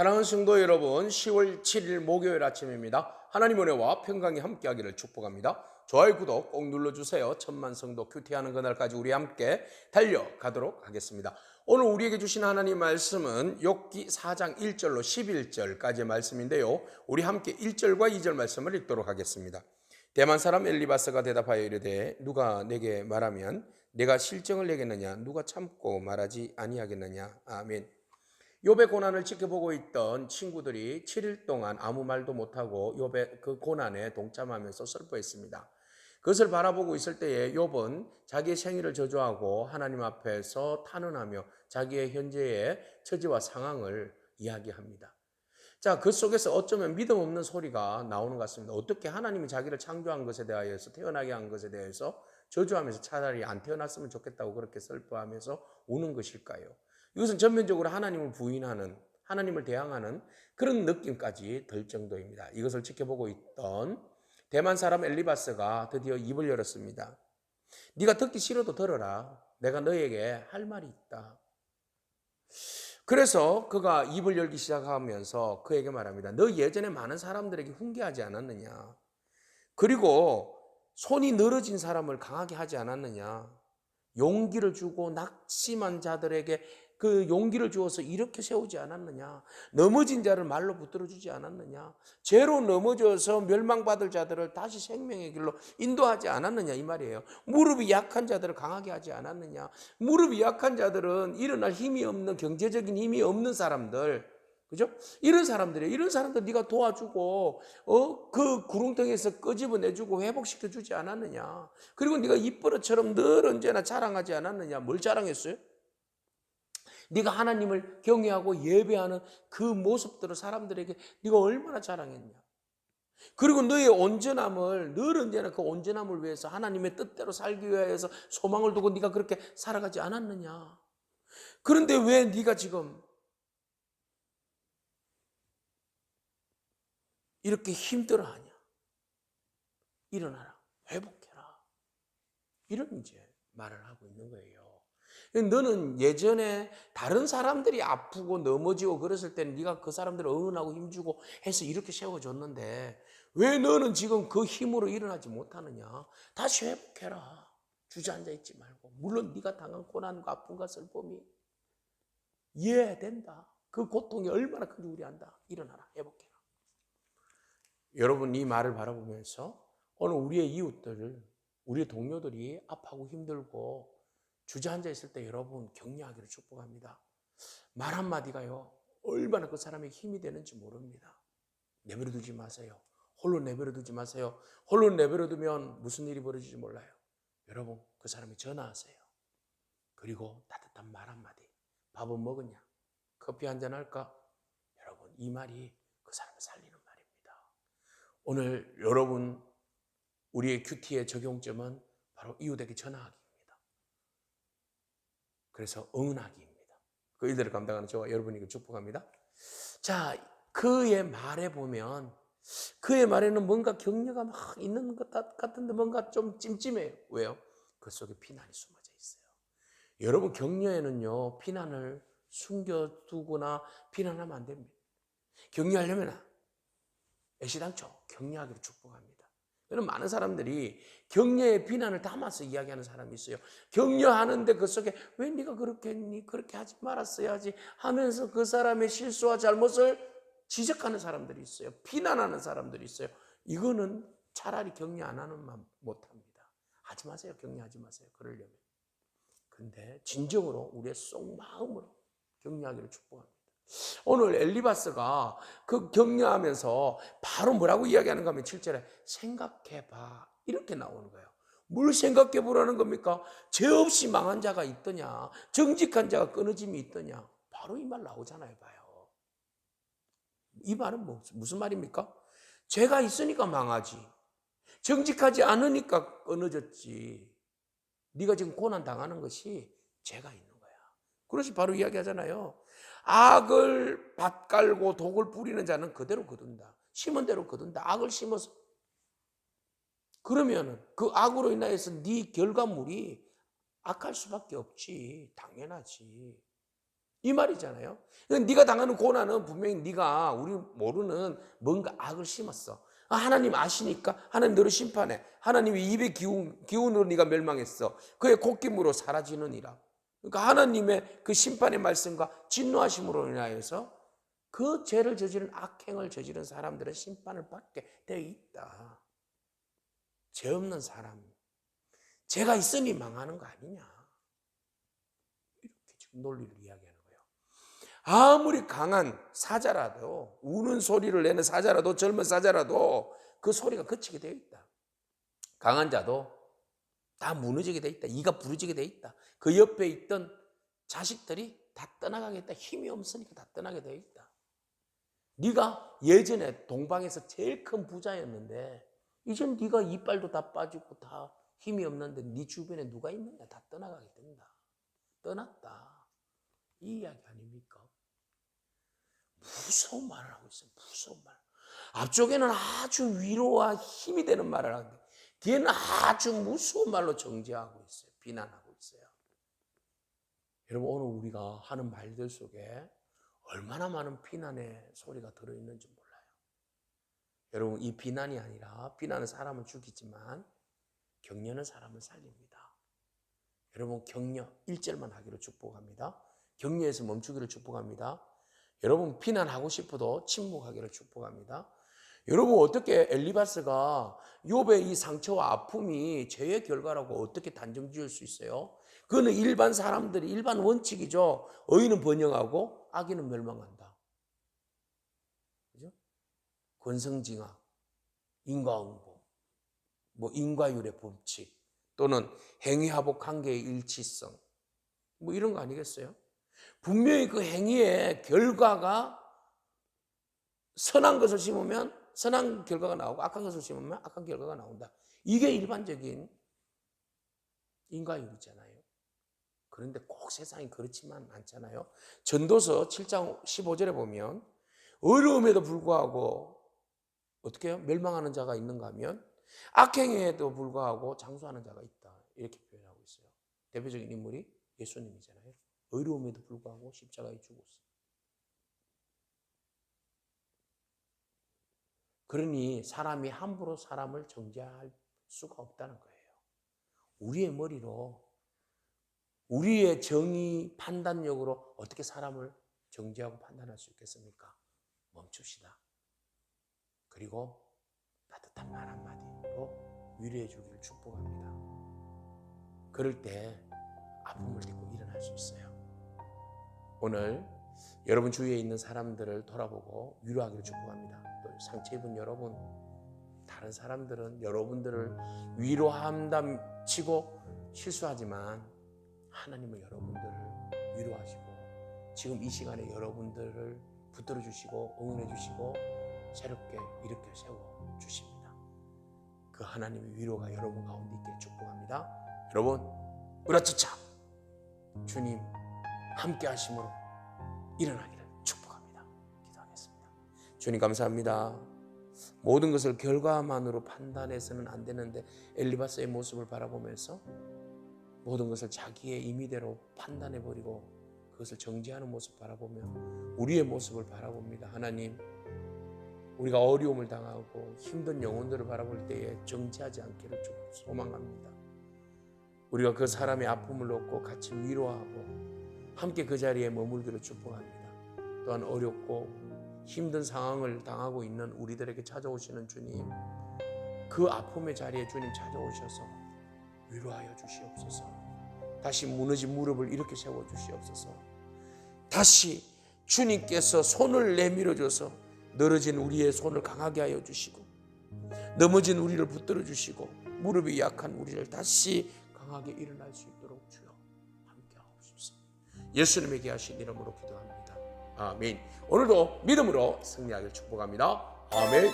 사랑하는 성도 여러분, 10월 7일 목요일 아침입니다. 하나님 은혜와 평강이 함께하기를 축복합니다. 좋아요, 구독 꼭 눌러주세요. 천만 성도 큐티하는 그날까지 우리 함께 달려가도록 하겠습니다. 오늘 우리에게 주신 하나님 말씀은 욥기 4장 1절로 11절까지의 말씀인데요. 우리 함께 1절과 2절 말씀을 읽도록 하겠습니다. 대만 사람 엘리바스가 대답하여 이르되 누가 내게 말하면 내가 실정을 내겠느냐 누가 참고 말하지 아니하겠느냐 아멘. 욥의 고난을 지켜보고 있던 친구들이 7일 동안 아무 말도 못하고 욥의 그 고난에 동참하면서 슬퍼했습니다. 그것을 바라보고 있을 때에 욥은 자기의 생일을 저주하고 하나님 앞에서 탄원하며 자기의 현재의 처지와 상황을 이야기합니다. 자, 그 속에서 어쩌면 믿음 없는 소리가 나오는 것 같습니다. 어떻게 하나님이 자기를 창조한 것에 대하여서 태어나게 한 것에 대해서 저주하면서 차라리 안 태어났으면 좋겠다고 그렇게 슬퍼하면서 우는 것일까요? 이것은 전면적으로 하나님을 부인하는 하나님을 대항하는 그런 느낌까지 들 정도입니다. 이것을 지켜보고 있던 대만 사람 엘리바스가 드디어 입을 열었습니다. 네가 듣기 싫어도 들어라. 내가 너에게 할 말이 있다. 그래서 그가 입을 열기 시작하면서 그에게 말합니다. 너 예전에 많은 사람들에게 훈계하지 않았느냐? 그리고 손이 늘어진 사람을 강하게 하지 않았느냐? 용기를 주고 낙심한 자들에게 그 용기를 주어서 이렇게 세우지 않았느냐? 넘어진 자를 말로 붙들어 주지 않았느냐? 죄로 넘어져서 멸망받을 자들을 다시 생명의 길로 인도하지 않았느냐 이 말이에요. 무릎이 약한 자들을 강하게 하지 않았느냐? 무릎이 약한 자들은 일어날 힘이 없는 경제적인 힘이 없는 사람들 그죠? 이런 사람들이 이런 사람들 네가 도와주고 어 그 구렁텅이에서 끄집어내주고 회복시켜 주지 않았느냐? 그리고 네가 입버릇처럼 늘 언제나 자랑하지 않았느냐? 뭘 자랑했어요? 네가 하나님을 경외하고 예배하는 그 모습들을 사람들에게 네가 얼마나 자랑했냐? 그리고 너의 온전함을 늘 언제나 그 온전함을 위해서 하나님의 뜻대로 살기 위해서 소망을 두고 네가 그렇게 살아가지 않았느냐? 그런데 왜 네가 지금 이렇게 힘들어하냐? 일어나라, 회복해라. 이런 이제 말을 하고 있는 거예요. 너는 예전에 다른 사람들이 아프고 넘어지고 그랬을 때는 네가 그 사람들을 응원하고 힘주고 해서 이렇게 세워줬는데 왜 너는 지금 그 힘으로 일어나지 못하느냐? 다시 회복해라. 주저앉아 있지 말고. 물론 네가 당한 고난과 아픔과 슬픔이 이해된다. 그 고통이 얼마나 큰지 우리 안다. 일어나라. 회복해라. 여러분 이 말을 바라보면서 오늘 우리의 이웃들, 우리의 동료들이 아파하고 힘들고 주저앉아 있을 때 여러분 격려하기를 축복합니다. 말 한마디가요, 얼마나 그 사람에게 힘이 되는지 모릅니다. 내버려 두지 마세요. 홀로 내버려 두지 마세요. 홀로 내버려 두면 무슨 일이 벌어질지 몰라요. 여러분, 그 사람이 전화하세요. 그리고 따뜻한 말 한마디. 밥은 먹었냐? 커피 한잔 할까? 여러분, 이 말이 그 사람을 살리는 말입니다. 오늘 여러분, 우리의 큐티의 적용점은 바로 이웃에게 전화하기. 그래서 응원하기입니다. 그 일들을 감당하는 저와 여러분에게 축복합니다. 자, 그의 말에 보면 그의 말에는 뭔가 격려가 막 있는 것 같은데 뭔가 좀 찜찜해요. 왜요? 그 속에 피난이 숨어져 있어요. 여러분 격려에는요 피난을 숨겨두거나 피난하면 안 됩니다. 격려하려면 애시당초 격려하기를 축복합니다. 여러분 많은 사람들이 격려의 비난을 담아서 이야기하는 사람이 있어요. 격려하는데 그 속에 왜 네가 그렇게 했니? 그렇게 하지 말았어야지 하면서 그 사람의 실수와 잘못을 지적하는 사람들이 있어요. 비난하는 사람들이 있어요. 이거는 차라리 격려 안 하는 만 못합니다. 하지 마세요. 격려하지 마세요. 그러려면. 근데 진정으로 우리의 속 마음으로 격려하기를 축복합니다. 오늘 엘리바스가 그 격려하면서 바로 뭐라고 이야기하는가 하면 7절에 생각해봐. 이렇게 나오는 거예요. 뭘 생각해 보라는 겁니까? 죄 없이 망한 자가 있더냐? 정직한 자가 끊어짐이 있더냐? 바로 이 말 나오잖아요, 봐요. 이 말은 뭐, 무슨 말입니까? 죄가 있으니까 망하지. 정직하지 않으니까 끊어졌지. 네가 지금 고난 당하는 것이 죄가 있는 거야. 그래서 바로 이야기하잖아요. 악을 밭갈고 독을 뿌리는 자는 그대로 거둔다. 심은 대로 거둔다. 악을 심어서. 그러면은 그 악으로 인하여서 네 결과물이 악할 수밖에 없지. 당연하지. 이 말이잖아요. 그러니까 네가 당하는 고난은 분명히 네가 우리 모르는 뭔가 악을 심었어. 아, 하나님 아시니까 하나님 너를 심판해. 하나님의 입의 기운, 기운으로 네가 멸망했어. 그의 콧김으로 사라지느니라. 그러니까 하나님의 그 심판의 말씀과 진노하심으로 인하여서 그 죄를 저지른 악행을 저지른 사람들은 심판을 받게 되어 있다. 죄 없는 사람, 죄가 있으니 망하는 거 아니냐. 이렇게 지금 논리를 이야기하는 거예요. 아무리 강한 사자라도, 우는 소리를 내는 사자라도, 젊은 사자라도 그 소리가 그치게 되어 있다. 강한 자도 다 무너지게 돼 있다. 이가 부러지게 돼 있다. 그 옆에 있던 자식들이 다 떠나가겠다. 힘이 없으니까 다 떠나게 돼 있다. 네가 예전에 동방에서 제일 큰 부자였는데 이젠 네가 이빨도 다 빠지고 다 힘이 없는데 네 주변에 누가 있느냐 다 떠나가게 된다. 떠났다. 이 이야기 아닙니까? 무서운 말을 하고 있어요. 무서운 말. 앞쪽에는 아주 위로와 힘이 되는 말을 하는데 뒤에는 아주 무서운 말로 정죄하고 있어요. 비난하고 있어요. 여러분 오늘 우리가 하는 말들 속에 얼마나 많은 비난의 소리가 들어있는지 몰라요. 여러분 이 비난이 아니라 비난은 사람을 죽이지만 격려는 사람을 살립니다. 여러분 격려 1절만 하기로 축복합니다. 격려에서 멈추기를 축복합니다. 여러분 비난하고 싶어도 침묵하기를 축복합니다. 여러분 어떻게 엘리바스가 욥의 이 상처와 아픔이 죄의 결과라고 어떻게 단정 지을 수 있어요? 그거는 일반 사람들이 일반 원칙이죠. 의인은 번영하고 악인은 멸망한다. 그죠? 권성징악, 인과응보, 뭐 인과율의 법칙 또는 행위하복 관계의 일치성 뭐 이런 거 아니겠어요? 분명히 그 행위의 결과가 선한 것을 심으면 선한 결과가 나오고 악한 것을 심으면 악한 결과가 나온다. 이게 일반적인 인과율이잖아요. 그런데 꼭 세상이 그렇지만 않잖아요. 전도서 7장 15절에 보면 어려움에도 불구하고 어떻게 해요? 멸망하는 자가 있는가 하면 악행에도 불구하고 장수하는 자가 있다. 이렇게 표현하고 있어요. 대표적인 인물이 예수님이잖아요. 어려움에도 불구하고 십자가에 죽었어요. 그러니 사람이 함부로 사람을 정죄할 수가 없다는 거예요. 우리의 머리로 우리의 정의 판단력으로 어떻게 사람을 정죄하고 판단할 수 있겠습니까? 멈춥시다. 그리고 따뜻한 말 한마디로 위로해 주기를 축복합니다. 그럴 때 아픔을 딛고 일어날 수 있어요. 오늘 여러분 주위에 있는 사람들을 돌아보고 위로하기를 축복합니다. 또 상처 입은 여러분, 다른 사람들은 여러분들을 위로한다 치고 실수하지만 하나님은 여러분들을 위로하시고 지금 이 시간에 여러분들을 붙들어 주시고 응원해 주시고 새롭게 일으켜 세워 주십니다. 그 하나님의 위로가 여러분 가운데 있게 축복합니다. 여러분, 으라차차 주님 함께 하심으로 일어나기 주님 감사합니다. 모든 것을 결과만으로 판단해서는 안 되는데 엘리바스의 모습을 바라보면서 모든 것을 자기의 임의대로 판단해 버리고 그것을 정지하는 모습 바라보며 우리의 모습을 바라봅니다. 하나님, 우리가 어려움을 당하고 힘든 영혼들을 바라볼 때에 정지하지 않기를 좀 소망합니다. 우리가 그 사람의 아픔을 얻고 같이 위로하고 함께 그 자리에 머물기를 축복합니다. 또한 어렵고 힘든 상황을 당하고 있는 우리들에게 찾아오시는 주님, 그 아픔의 자리에 주님 찾아오셔서 위로하여 주시옵소서. 다시 무너진 무릎을 이렇게 세워 주시옵소서. 다시 주님께서 손을 내밀어 줘서 늘어진 우리의 손을 강하게 하여 주시고 넘어진 우리를 붙들어 주시고 무릎이 약한 우리를 다시 강하게 일어날 수 있도록 주여 함께 하옵소서. 예수님에게 하신 이름으로 기도합니다. 아멘. 오늘도 믿음으로 승리하길 축복합니다. 아멘.